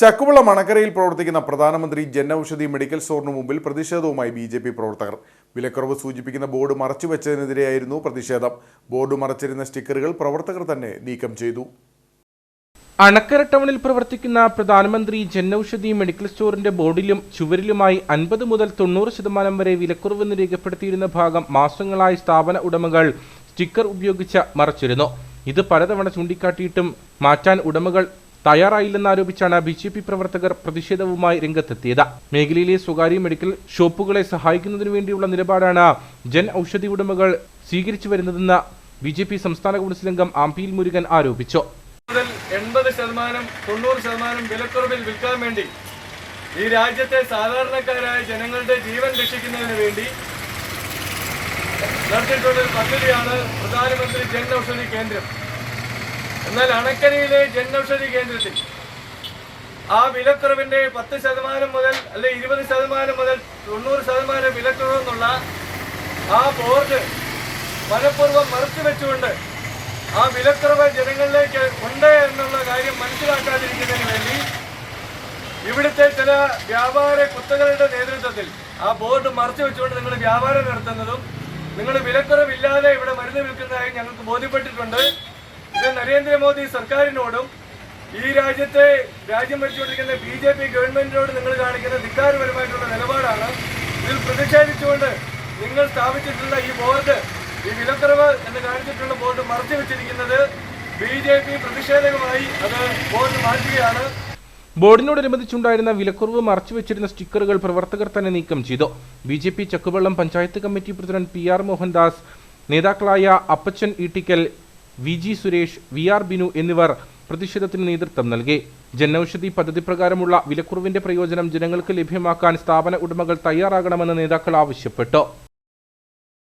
ചക്കുവിള മണക്കരയിൽ പ്രവർത്തിക്കുന്ന പ്രധാനമന്ത്രി ജൻ ഔഷധി മെഡിക്കൽ സ്റ്റോറിന് മുമ്പിൽ പ്രതിഷേധവുമായി ബി ജെ പി പ്രവർത്തകർ. വിലക്കുറവ് സൂചിപ്പിക്കുന്ന ബോർഡ് മറച്ചുവെച്ചതിനെതിരെയായിരുന്നു പ്രതിഷേധം. ബോർഡ് മറച്ചിരുന്ന സ്റ്റിക്കറുകൾ പ്രവർത്തകർ തന്നെ നീക്കം ചെയ്തു. അണക്കര ടൗണിൽ പ്രവർത്തിക്കുന്ന പ്രധാനമന്ത്രി ജൻ ഔഷധി മെഡിക്കൽ സ്റ്റോറിന്റെ ബോർഡിലും ചുവരിലുമായി അൻപത് മുതൽ തൊണ്ണൂറ് ശതമാനം വരെ വിലക്കുറവെന്ന് രേഖപ്പെടുത്തിയിരുന്ന ഭാഗം മാസങ്ങളായി സ്ഥാപന ഉടമകൾ സ്റ്റിക്കർ ഉപയോഗിച്ച് മറച്ചിരുന്നു. ഇത് പലതവണ ചൂണ്ടിക്കാട്ടിയിട്ടും മാറ്റാൻ ഉടമകൾ തയ്യാറായില്ലെന്നാരോപിച്ചാണ് ബി ജെ പി പ്രവർത്തകർ പ്രതിഷേധവുമായി രംഗത്തെത്തിയത്. മേഖലയിലെ സ്വകാര്യ മെഡിക്കൽ ഷോപ്പുകളെ സഹായിക്കുന്നതിനു വേണ്ടിയുള്ള നിലപാടാണ് ജൻ ഔഷധി ഉടമകൾ സ്വീകരിച്ചു വരുന്നതെന്ന് ബി ജെ പി സംസ്ഥാന കൗൺസിൽ അംഗം ആംപിയിൽ മുരുകൻ ആരോപിച്ചു. എൺപത് ശതമാനം തൊണ്ണൂറ് ശതമാനം വിലക്കുറവിൽ വിൽക്കാൻ വേണ്ടി ഈ രാജ്യത്തെ സാധാരണക്കാരായ ജനങ്ങളുടെ ജീവൻ രക്ഷിക്കുന്നതിന് വേണ്ടി നടത്തിയിട്ടുള്ള ഒരു പദ്ധതിയാണ് പ്രധാനമന്ത്രി ജൻ ഔഷധി കേന്ദ്രം. എന്നാൽ അണക്കരയിലെ ജൻ ഔഷധി കേന്ദ്രത്തിൽ ആ വിലക്കുറവിന്റെ പത്ത് ശതമാനം മുതൽ അല്ലെ ഇരുപത് ശതമാനം മുതൽ തൊണ്ണൂറ് ശതമാനം വിലക്കുറവെന്നുള്ള ആ ബോർഡ് മനഃപൂർവം മറച്ചു വെച്ചുകൊണ്ട് ആ വിലക്കുറവ് ജനങ്ങളിലേക്ക് ഉണ്ട് എന്നുള്ള കാര്യം മനസ്സിലാക്കാതിരിക്കുന്നതിന് വേണ്ടി ഇവിടുത്തെ ചില വ്യാപാര കുത്തകളുടെ നേതൃത്വത്തിൽ ആ ബോർഡ് മറച്ചു വെച്ചുകൊണ്ട് നിങ്ങൾ വ്യാപാരം നടത്തുന്നതും നിങ്ങൾ വിലക്കുറവില്ലാതെ ഇവിടെ മരുന്ന് വിൽക്കുന്നതായി ഞങ്ങൾക്ക് ബോധ്യപ്പെട്ടിട്ടുണ്ട്. നരേന്ദ്രമോദി സർക്കാരിനോടും ഈ രാജ്യത്തെ രാജ്യം ഭരിച്ചുകൊണ്ടിരിക്കുന്ന ബി ജെ പി ഗവൺമെന്റിനോട് നിങ്ങൾ കാണിക്കുന്ന ധിക്കാരപരമായിട്ടുള്ള നിലപാടാണ്. ഇതിൽ പ്രതിഷേധിച്ചുകൊണ്ട് നിങ്ങൾ സ്ഥാപിച്ചിട്ടുള്ള ഈ ബോർഡ് ഈ വിലക്കുറവ് എന്ന് കാണിച്ചിട്ടുള്ള ബോർഡ് മറച്ചു വെച്ചിരിക്കുന്നത് ബി ജെ പി പ്രതിഷേധകമായി അത് ബോർഡ് മാറ്റുകയാണ്. ബോർഡിനോടനുബന്ധിച്ചുണ്ടായിരുന്ന വിലക്കുറവ് മറച്ചുവെച്ചിരുന്ന സ്റ്റിക്കറുകൾ പ്രവർത്തകർ തന്നെ നീക്കം ചെയ്തു. B J P Chakkuvallam panchayat committee president P R Mohandas നേതാക്കളായ Appachan Eettikkal V G Suresh V R Binu എന്നിവർ പ്രതിഷേധത്തിന് നേതൃത്വം നൽകി. ജനൌഷധി പദ്ധതി പ്രകാരമുള്ള വിലക്കുറവിന്റെ പ്രയോജനം ജനങ്ങൾക്ക് ലഭ്യമാക്കാൻ സ്ഥാപന ഉടമകൾ തയ്യാറാകണമെന്ന് നേതാക്കൾ ആവശ്യപ്പെട്ടു.